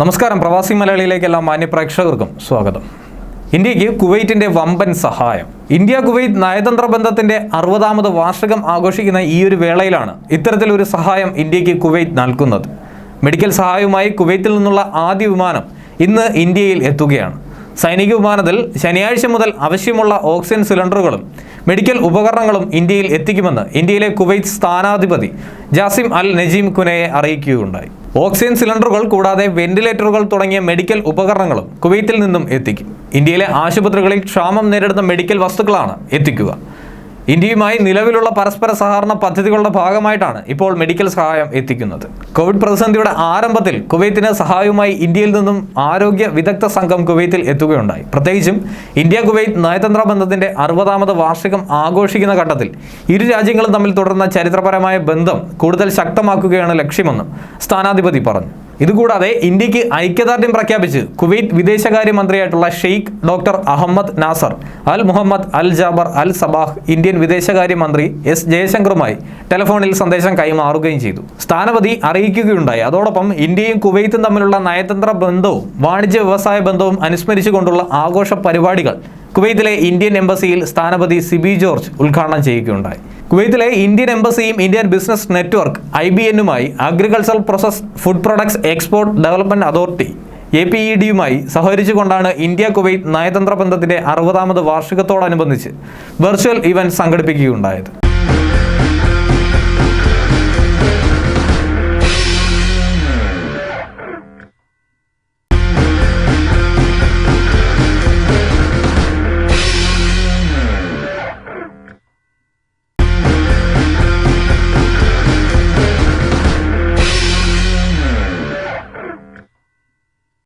നമസ്കാരം. പ്രവാസി മലയാളിയിലേക്ക് എല്ലാ മാന്യപ്രേക്ഷകർക്കും സ്വാഗതം. ഇന്ത്യയ്ക്ക് കുവൈറ്റിന്റെ വമ്പൻ സഹായം. ഇന്ത്യ കുവൈറ്റ് നയതന്ത്ര ബന്ധത്തിന്റെ അറുപതാമത് വാർഷികം ആഘോഷിക്കുന്ന ഈ ഒരു വേളയിലാണ് ഇത്തരത്തിലൊരു സഹായം ഇന്ത്യയ്ക്ക് കുവൈറ്റ് നൽകുന്നത്. മെഡിക്കൽ സഹായവുമായി കുവൈത്തിൽ നിന്നുള്ള ആദ്യ വിമാനം ഇന്ന് ഇന്ത്യയിൽ എത്തുകയാണ്. സൈനിക വിമാനത്തിൽ ശനിയാഴ്ച മുതൽ ആവശ്യമുള്ള ഓക്സിജൻ സിലിണ്ടറുകളും മെഡിക്കൽ ഉപകരണങ്ങളും ഇന്ത്യയിൽ എത്തിക്കുമെന്ന് ഇന്ത്യയിലെ കുവൈറ്റ് സ്ഥാനാധിപതി ജാസിം അൽ നജീം കുനയെ അറിയിക്കുകയുണ്ടായി. ഓക്സിജൻ സിലിണ്ടറുകൾ കൂടാതെ വെന്റിലേറ്ററുകൾ തുടങ്ങിയ മെഡിക്കൽ ഉപകരണങ്ങളും കുവൈത്തിൽ നിന്നും എത്തിക്കും. ഇന്ത്യയിലെ ആശുപത്രികളിൽ ക്ഷാമം നേരിടുന്ന മെഡിക്കൽ വസ്തുക്കളാണ് എത്തിക്കുക. ഇന്ത്യയുമായി നിലവിലുള്ള പരസ്പര സഹകരണ പദ്ധതികളുടെ ഭാഗമായിട്ടാണ് ഇപ്പോൾ മെഡിക്കൽ സഹായം എത്തിക്കുന്നത്. കോവിഡ് പ്രതിസന്ധിയുടെ ആരംഭത്തിൽ കുവൈത്തിന് സഹായവുമായി ഇന്ത്യയിൽ നിന്നും ആരോഗ്യ വിദഗ്ധ സംഘം കുവൈത്തിൽ എത്തുകയുണ്ടായി. പ്രത്യേകിച്ചും ഇന്ത്യ കുവൈത്ത് നയതന്ത്ര ബന്ധത്തിന്റെ അറുപതാമത് വാർഷികം ആഘോഷിക്കുന്ന ഘട്ടത്തിൽ ഇരു രാജ്യങ്ങളും തമ്മിൽ തുടർന്ന ചരിത്രപരമായ ബന്ധം കൂടുതൽ ശക്തമാക്കുകയാണ് ലക്ഷ്യമെന്നും സ്ഥാനാധിപതി പറഞ്ഞു. ഇതുകൂടാതെ ഇന്ത്യയ്ക്ക് ഐക്യദാർഢ്യം പ്രഖ്യാപിച്ച് Kuwait വിദേശകാര്യമന്ത്രിയായിട്ടുള്ള Sheikh doctor Ahmad Nasser Al Mohammad Al Jaber Al Sabah Indian വിദേശകാര്യമന്ത്രി എസ് ജയശങ്കറുമായി ടെലിഫോണിൽ സന്ദേശം കൈമാറുകയും ചെയ്തു. സ്ഥാനപതി അറിയിക്കുകയുണ്ടായി. അതോടൊപ്പം ഇന്ത്യയും കുവൈത്തും തമ്മിലുള്ള നയതന്ത്ര ബന്ധവും വാണിജ്യ വ്യവസായ ബന്ധവും അനുസ്മരിച്ചുകൊണ്ടുള്ള ആഘോഷ പരിപാടികൾ കുവൈത്തിലെ ഇന്ത്യൻ എംബസിയിൽ സ്ഥാനപതി സിബി ജോർജ് ഉദ്ഘാടനം ചെയ്യുകയുണ്ടായി. കുവൈത്തിലെ Indian എംബസിയും Indian business network I B എന്നുമായി agricultural process food products export development authority A P E ഡിയുമായി സഹകരിച്ചുകൊണ്ടാണ് ഇന്ത്യ കുവൈത്ത് നയതന്ത്ര ബന്ധത്തിന്റെ അറുപതാമത് വാർഷികത്തോടനുബന്ധിച്ച് വെർച്വൽ ഇവന്റ് സംഘടിപ്പിക്കുകയുണ്ടായത്.